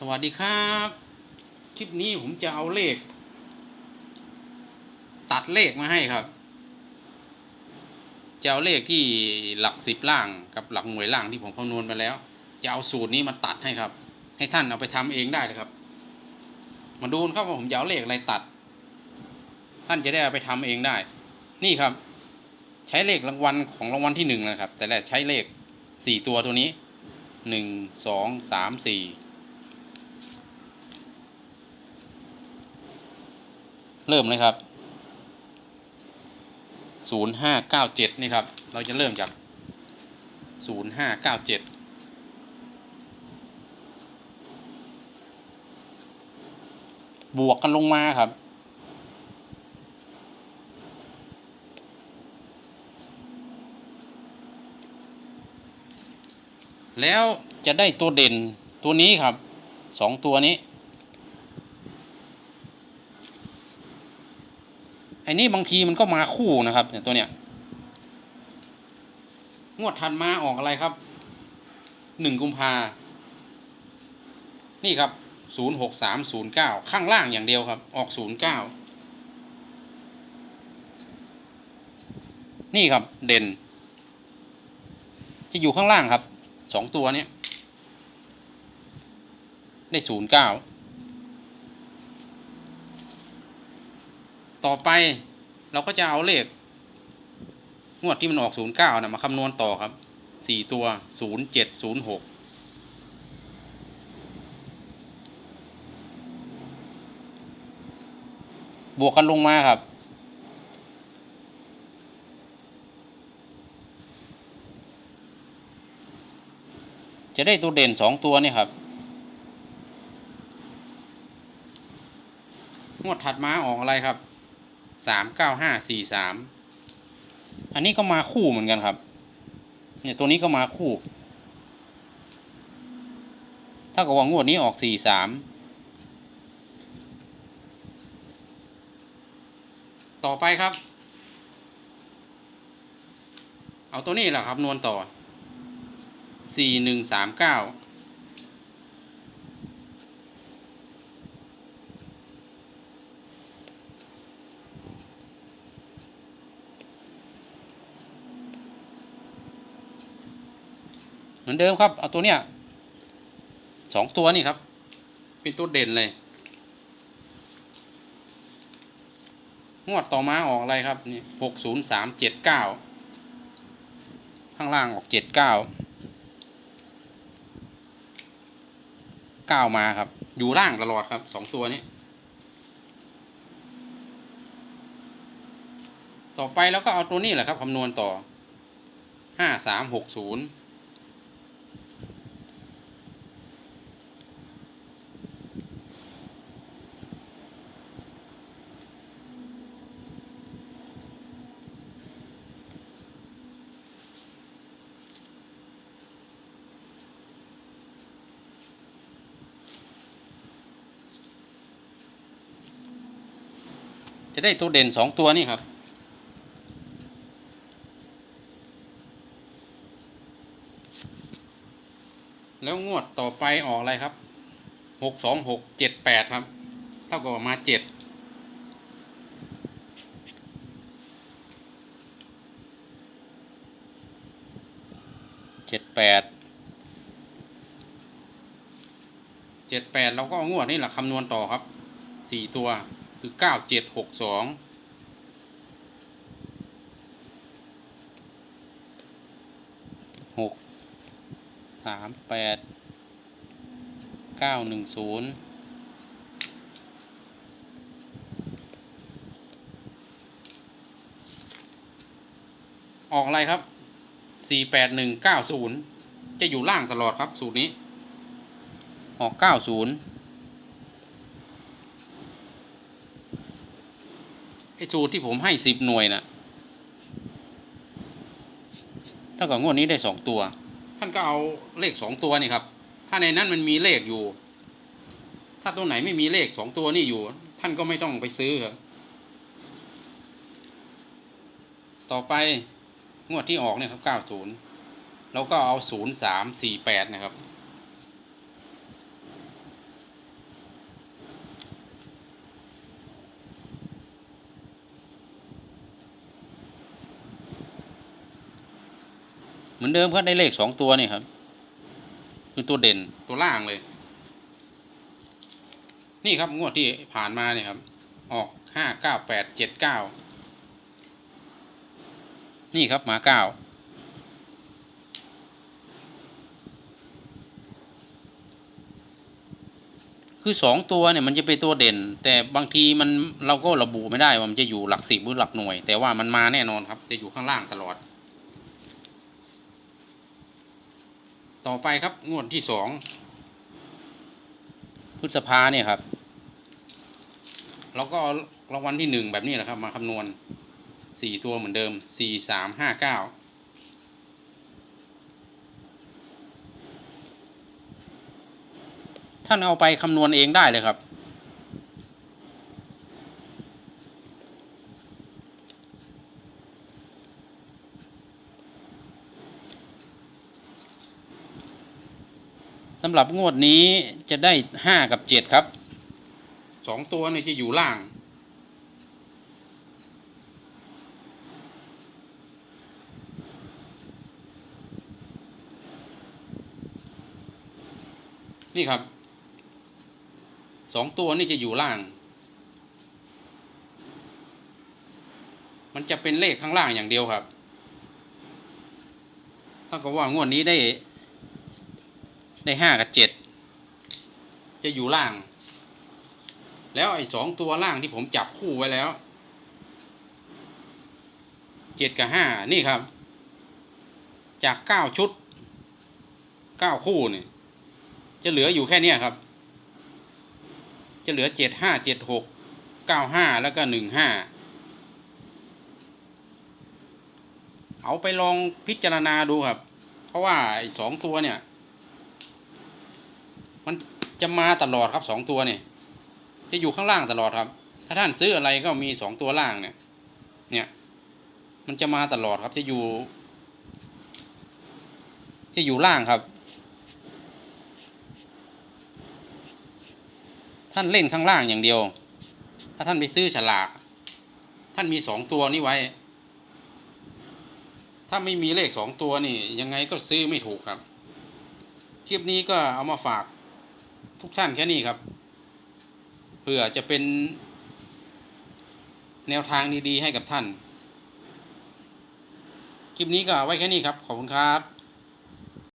สวัสดีครับ คลิปนี้ผมจะเอาเลข ตัดเลขมาให้ครับ จะเอาเลขที่หลักสิบล่างกับหลักหน่วยล่างที่ผมคำนวณไปแล้ว จะเอาสูตรนี้มาตัดให้ครับ ให้ท่านเอาไปทำเองได้เลยครับ มาดูครับว่าผมจะเอาเลขอะไรตัด ท่านจะได้เอาไปทำเองได้ นี่ครับ ใช้เลขรางวัลของรางวัลที่หนึ่งนะครับ แต่แรกใช้เลขสี่ตัวตัวนี้หนึ่งสองสามสี่ เริ่มเลยครับศูนย์ห้าเก้าเจ็ดนี่ครับ เราจะเริ่มจากศูนย์ห้าเก้าเจ็ดบวกกันลงมาครับแล้วจะได้ตัวเด่นตัวนี้ครับสองตัวนี้ อ้นี่บางทีมันก็มาคู่นะครับเนี่ยตัวเนี้ยงวดถัดมาออกอะไรครับหนึ่งกุมภานี่ครับศูนย์หกสามศูนย์เก้าข้างล่างอย่างเดียวครับ ออกศูนย์เก้านี่ครับเด่น จะอยู่ข้างล่างครับสองตัวเนี้ยได้ศูนย์เก้า ต่อไปเราก็จะเอาเลขงวดที่มันออกศูนย์เก้านะมาคำนวณต่อครับสี่ตัวศูนย์เจ็ดศูนย์หกบวกกันลงมาครับ จะได้ตัวเด่นสองตัวนี่ครับงวดถัดมาออกอะไรครับ สามเก้าห้าสี่สามอันนี้ก็มาคู่เหมือนกันครับ เนี่ยตัวนี้ก็มาคู่ถ้ากับว่างวดนี้ออกสี่สามต่อไปครับ เอาตัวนี้แหละครับ นวลต่อสี่หนึ่งสามเก้า มือนเดิมครับ เอาตัวเนี้ยสองตัวนี่ครับ เป็นตัวเด่นเลย งวดต่อมาออกอะไรครับ นี่หกศูนย์สามเจ็ดเก้าข้างล่างออกเจ็ดเก้าเก้ามาครับ อยู่ล่างตลอดครับสองตัวนี้ ต่อไปแล้วก็เอาตัวนี้แหละครับคำนวณต่อห้าสามหกศูนย์ จะได้ตัวเด่นสองตัวนี่ครับ แล้วงวดต่อไปออกอะไรครับหกสองหกเจ็ดแปดครับ เท่ากับมาเจ็ดเจ็ดแปดเจ็ดแปดเราก็เอางวดนี่แหละคำนวณต่อครับสี่ตัว คือเก้าเจ็ดหกสองหกสามแปดเก้าหนึ่งศูนย์ออกอะไรครับสี่แปดหนึ่งเก้าศูนย์จะอยู่ล่างตลอดครับ สูตรนี้ ออกเก้าศูนย์ ไอ้สูตรที่ผมให้สิบหน่วยนะถ้ากับงวดนี้ได้สองตัว ท่านก็เอาเลขสองตัวนี่ครับ ถ้าในนั้นมันมีเลขอยู่ ถ้าตัวไหนไม่มีเลขสองตัวนี่อยู่ ท่านก็ไม่ต้องไปซื้อครับ ต่อไปงวดที่ออกเนี่ยครับเก้าศูนย์เราก็เอาศูนย์สามสี่แปดนะครับ เหมือนเดิมครับได้เลขสองตัวนี่ครับ คือตัวเด่นตัวล่างเลย นี่ครับงวดที่ผ่านมาเนี่ยครับ ออกห้าเก้าแปดเจ็ดเก้านี่ครับหมาเก้าคือสองตัวเนี่ยมันจะเป็นตัวเด่น แต่บางทีมันเราก็ระบุไม่ได้ว่ามันจะอยู่หลักสิบหรือหลักหน่วย แต่ว่ามันมาแน่นอนครับ จะอยู่ข้างล่างตลอด ต่อไปครับ งวดที่สองพฤษภาเนี่ยครับ เราก็รางวัลที่หนึ่งแบบนี้แหละครับ มาคำนวณสี่ตัวเหมือนเดิมสี่สามห้าเก้าท่านเอาไปคำนวณเองได้เลยครับ สำหรับงวดนี้จะได้ห้ากับเจ็ดครับ สองตัวนี่จะอยู่ล่าง นี่ครับ สองตัวนี่จะอยู่ล่าง มันจะเป็นเลขข้างล่างอย่างเดียวครับถ้ากับว่างวดนี้ได้ ได้ห้ากับเจ็ดจะอยู่ล่าง แล้วไอ้สองตัวล่างที่ผมจับคู่ไว้แล้วเจ็ดกับห้านี่ครับ จากเก้าชุดเก้าคู่เนี่ยจะเหลืออยู่แค่เนี้ยครับ จะเหลือเจ็ดห้าเจ็ดหกเก้าห้าแล้วก็หนึ่งห้าเอาไปลองพิจารณาดูครับ เพราะว่าไอ้สองตัวเนี่ย มันจะมาตลอดครับสองตัวเนี่ยจะอยู่ข้างล่างตลอดครับ ถ้าท่านซื้ออะไรก็มีสองตัวล่างเนี่ย เนี่ย มันจะมาตลอดครับจะอยู่ จะอยู่ล่างครับ ท่านเล่นข้างล่างอย่างเดียว ถ้าท่านไปซื้อฉลากท่านมีสองตัวนี้ไว้ ถ้าไม่มีเลขสองตัวนี่ ยังไงก็ซื้อไม่ถูกครับ คลิปนี้ก็เอามาฝาก ทุกท่านแค่นี้ครับ เพื่อจะเป็นแนวทางดีๆให้กับท่าน คลิปนี้ก็ไว้แค่นี้ครับ ขอบคุณครับ